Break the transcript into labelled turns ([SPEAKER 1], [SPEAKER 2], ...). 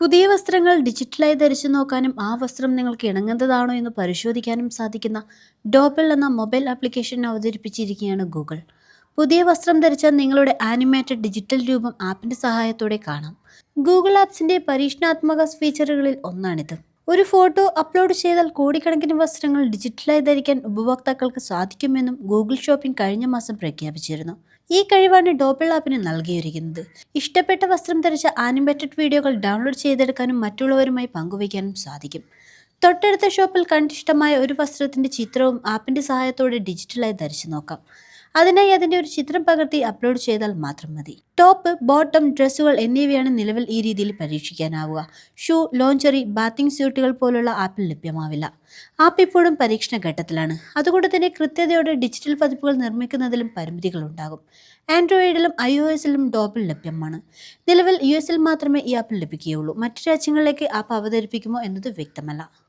[SPEAKER 1] പുതിയ വസ്ത്രങ്ങൾ ഡിജിറ്റലായി ധരിച്ചു നോക്കാനും ആ വസ്ത്രം നിങ്ങൾക്ക് ഇണങ്ങുന്നതാണോ എന്ന് പരിശോധിക്കാനും സാധിക്കുന്ന ഡോപ്പിൾ എന്ന മൊബൈൽ ആപ്ലിക്കേഷൻ അവതരിപ്പിച്ചിരിക്കുകയാണ് ഗൂഗിൾ. പുതിയ വസ്ത്രം ധരിച്ച നിങ്ങളുടെ ആനിമേറ്റഡ് ഡിജിറ്റൽ രൂപം ആപ്പിന്റെ സഹായത്തോടെ കാണാം. ഗൂഗിൾ ആപ്സിന്റെ പരീക്ഷണാത്മക ഫീച്ചറുകളിൽ ഒന്നാണിത്. ഒരു ഫോട്ടോ അപ്ലോഡ് ചെയ്താൽ കോടിക്കണക്കിന് വസ്ത്രങ്ങൾ ഡിജിറ്റലായി ധരിക്കാൻ ഉപഭോക്താക്കൾക്ക് സാധിക്കുമെന്നും ഗൂഗിൾ ഷോപ്പിംഗ് കഴിഞ്ഞ മാസം പ്രഖ്യാപിച്ചിരുന്നു. ഈ കഴിവാണ് ഡോപ്പിൾ ആപ്പിന് നൽകിയിരിക്കുന്നത്. ഇഷ്ടപ്പെട്ട വസ്ത്രം ധരിച്ച ആനിമേറ്റഡ് വീഡിയോകൾ ഡൗൺലോഡ് ചെയ്തെടുക്കാനും മറ്റുള്ളവരുമായി പങ്കുവയ്ക്കാനും സാധിക്കും. തൊട്ടടുത്ത ഷോപ്പിൽ കണ്ടിഷ്ടമായ ഒരു വസ്ത്രത്തിന്റെ ചിത്രവും ആപ്പിന്റെ സഹായത്തോടെ ഡിജിറ്റലായി ധരിച്ചു നോക്കാം. അതിനായി അതിന്റെ ഒരു ചിത്രം പകർത്തി അപ്ലോഡ് ചെയ്താൽ മാത്രം മതി. ടോപ്പ് ബോട്ടം ഡ്രസ്സുകൾ എന്നിവയാണ് നിലവിൽ ഈ രീതിയിൽ പരീക്ഷിക്കാനാവുക. ഷൂ ലോഞ്ചറി ബാത്തിങ് സ്യൂട്ടുകൾ പോലുള്ള ആപ്പിൽ ലഭ്യമാവില്ല. ആപ്പ് ഇപ്പോഴും പരീക്ഷണ ഘട്ടത്തിലാണ്. അതുകൊണ്ട് തന്നെ കൃത്യതയോടെ ഡിജിറ്റൽ പതിപ്പുകൾ നിർമ്മിക്കുന്നതിലും പരിമിതികളുണ്ടാകും ആൻഡ്രോയിഡിലും ഐ ഒ എസിലും ഡോപ്പിൽ ലഭ്യമാണ്. നിലവിൽ യു എസിൽ മാത്രമേ ഈ ആപ്പ് ലഭിക്കുകയുള്ളൂ. മറ്റു രാജ്യങ്ങളിലേക്ക് ആപ്പ് അവതരിപ്പിക്കുമോ എന്നത് വ്യക്തമല്ല.